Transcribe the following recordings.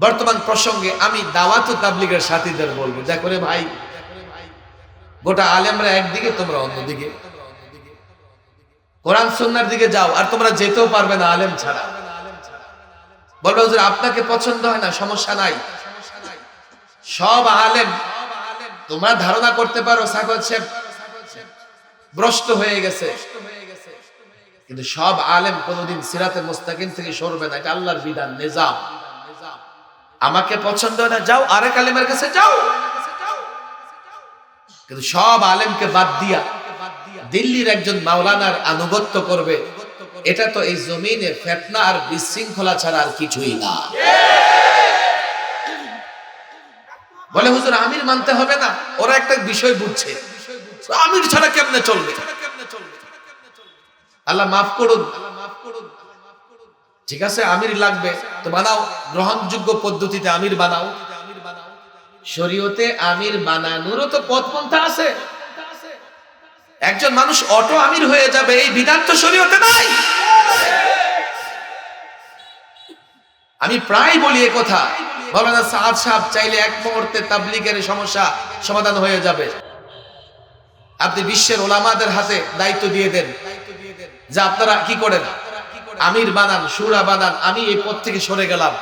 বর্তমান প্রসঙ্গে আমি দাওয়াত তাবলিগের সাথীদের বলব যা করে ভাই, গোটা আলেমরা একদিকে, তোমরা অন্যদিকে। কোরআন সুন্নার দিকে যাও, আর তোমরা যেতেও পারবে না আলেম ছাড়া। বলবে, হুজুর, আপনাকে পছন্দ হয় না, সমস্যা নাই। সব আলেম, তোমরা ধারণা করতে পারো সাকত সাহেব ভ্রষ্ট হয়ে গেছে। কিন্তু সব আলেম কোনোদিন সিরাতে মুস্তাকিম থেকে সরবে না, এটা আল্লাহর বিধান, নিজাম। আমাকে পছন্দ হয় না, যাও, আরেক আলেমের কাছে যাও। কিন্তু সব আলেমকে বাদ দিয়া দিল্লির একজন মাওলানার আনুগত্য করবে। এটা তো এই জমিনে ফেতনা আর বিশৃঙ্খলা ছাড়া আর কিছুই না। বলে, হুজুর, আমির মানতে হবে না। ওরা একটা বিষয় বুঝছে। আমির ছাড়া কেমনে চলবে? আল্লাহ মাফ করুন। ঠিক আছে, আমির লাগবে। তো বানাও, গ্রহণযোগ্য পদ্ধতিতে আমির বানাও। শরীয়তে আমির বানানোরও তো পথ পন্থা আছে। একজন মানুষ অটো আমির হয়ে যাবে, এই বিধান তো শরীয়তে নাই। আমি প্রায় বলি কথা। মৌলানা সাদ সাহেব চাইলে এক মুহূর্তে তাবলিগের সমস্যা সমাধান হয়ে যাবে। আপনি বিশ্বের ওলামাদের হাতে দায়িত্ব দিয়ে দেন, যে আপনারা কি করেন? আমির বানান, সুরা বানান, আমি এই পথ থেকে সরে গেলাম।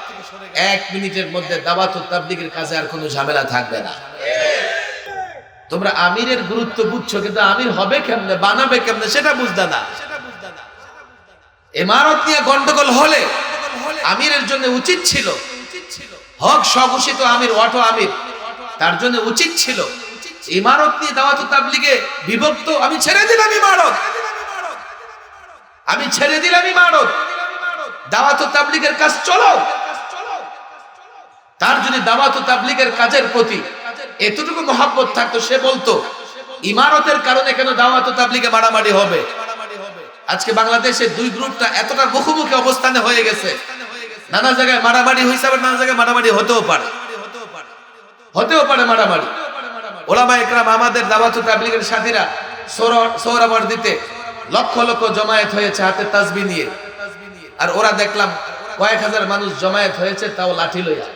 এক মিনিটের মধ্যে ও তাবলিগের কাজে আর কোনো ঝামেলা থাকবে না। তোমরা আমিরের গুরুত্ব বুঝছ, কিন্তু আমির হবে কেমনে, বানাবে কেমনে, সেটা বুঝতে না। ইমারত নিয়ে গন্ডগোল হলে আমিরের জন্য উচিত ছিল। হক স্বঘোষিত আমির অটো আমির, তার জন্য উচিত ছিল। ইমারত নিয়ে দাওয়াত তাবলিগে বিভক্ত, আমি ছেড়ে দিলাম ইমারত। আমি ছেড়ে দিলাম ইমারত। দাওয়াত তাবলিগের কাজ চলো তার যদি দাওয়াত তাবলিগের কাজের প্রতি এতটুকু মহাব্বত থাকতো, সে বলতো, ইমারতের কারণে কেন দাওয়াত তাবলিগে মারামারি হবে? আজকে বাংলাদেশে দুই গ্রুপটা এতটা মুখোমুখি অবস্থানে হয়ে গেছে। নানা জায়গায় মারামারি হয়েছে, আবার নানা জায়গায় মারামারি হতেও পারে। হতেও পারে মারামারি। ওলামা একরাম, আমাদের দাওয়াত তাবলিগের সাথীরা সৌরাবর্দিতে লক্ষ লক্ষ জমায়েত হয়েছে হাতে তাসবি নিয়ে। আর ওরা দেখলাম কয়েক হাজার মানুষ জমায়েত হয়েছে, তাও লাঠি লইয়া।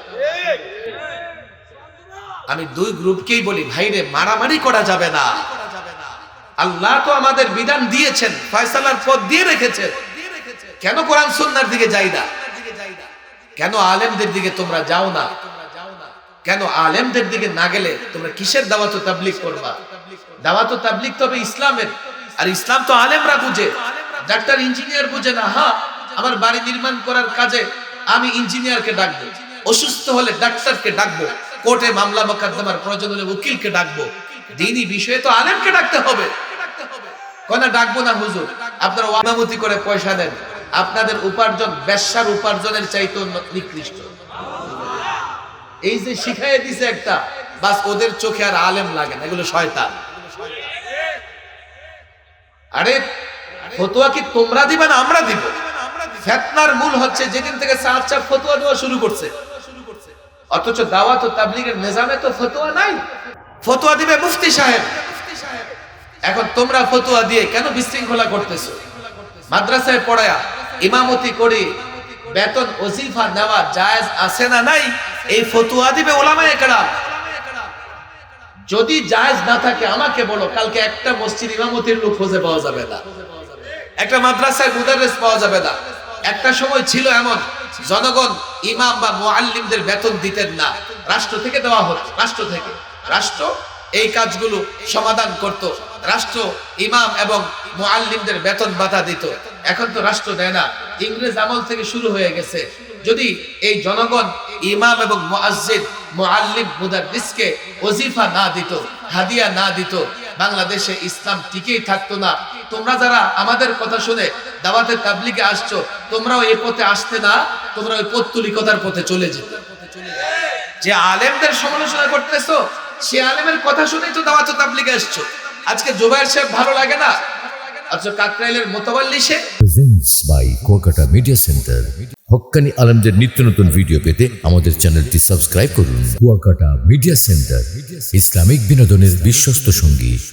আমি দুই গ্রুপকেই বলি ভাই রে মারামারি করা যাবে না। আল্লাহ তো আমাদের বিধান দিয়েছেন, ফয়সালার পথ দিয়ে রেখেছেন। কেন কোরআন সুন্নার দিকে যাই না? কেন আলেমদের দিকে তোমরা যাও না? কেন আলেমদের দিকে না গেলে তোমরা কিসের দাওয়াত তাবলিক করবা? দাওয়াত তাবলিক তবে ইসলামের, আর ইসলাম তো আলেমরা বুঝে। ডাক্তার, ইঞ্জিনিয়ার বুঝে না হ্যাঁ আমার বাড়ি নির্মাণ করার কাজে আমি ইঞ্জিনিয়ারকে ডাকবো, অসুস্থ হলে ডাক্তারকে ডাকবো। কোর্টে মামলা মোকদ্দমার প্রয়োজন হলে উকিলকে ডাকবো। দিনই বিষয়ে তো আলেমকে ডাকতে হবে। কোনা ডাকবো না, হুজুর? আপনারা ওয়ানামতি করে পয়সা দেন। আপনাদের উপার্জন, ব্যবসার উপার্জনের চাইতে নিকৃষ্ট। এই যে শিখাই দিছে একটা, বাস ওদের চোখে আর আলেম লাগে না, এগুলো শয়তান। আরে, ফতোয়া কি তোমরা দিবে না আমরা দিব? ফেতনার মূল হচ্ছে যেদিন থেকে সাত চার ফতোয়া দেওয়া শুরু করছে অথচ দাওয়াত ও তাবলিগের নিজামে তো ফতোয়া নাই। ফতোয়া দিবে মুফতি সাহেব। এখন তোমরা ফতোয়া দিয়ে কেন বিশৃঙ্খলা করতেছো? মাদ্রাসায় পড়ায়া ইমামতি করি, বেতন ওজিফা নেওয়া জায়েজ আছে না নাই? এই ফতোয়া দিবে ওলামায়ে কেরাম। যদি জায়েজ না থাকে, আমাকে বলো, কালকে একটা মসজিদ ইমামতির লোক খুঁজে পাওয়া যাবে না। একটা মাদ্রাসায় মুদাররিস পাওয়া যাবে না। একটা সময় ছিল এমন, জনগণ ইমাম বা মুআল্লিমদের বেতন দিতেন না। রাষ্ট্র থেকে দেওয়া হতো। রাষ্ট্র থেকে। রাষ্ট্র এই কাজগুলো সমাধান করত। রাষ্ট্র ইমাম এবং মুআল্লিমদের বেতন বাধা দিত। এখন তো রাষ্ট্র দেয় না। ইংরেজ আমল থেকে শুরু হয়ে গেছে। যদি এই জনগণ ইমাম এবং মুআজ্জিদ মুআল্লিম মুদাররিসকে ওজিফা না দিত, হাদিয়া না দিত, বাংলাদেশে ইসলাম টিকেই থাকতো না। তোমরা যারা আমাদের কথা শুনে দাওয়াতের তাবলিগে আসছো তোমরাও এই পথে আসতে না, তোমরা ওই পত্তুলিকতার পথে চলে যেতে যে আলেমদের সমালোচনা করতেছো, সে আলেমের কথা শুনেই তো দাওয়াত তাবলিগে আসছো আজকে জুবাইর সাহেব ভালো লাগে না? আচ্ছা কাকরাইলের মোতাবাল্লি সে presents by Kolkata Media Center. হক্কানি আলমদের নিত্য নতুন ভিডিও পেতে আমাদের চ্যানেলটি সাবস্ক্রাইব করুন। কুয়াকাটা মিডিয়া সেন্টার ইসলামিক বিনোদনের বিশ্বস্ত সঙ্গী।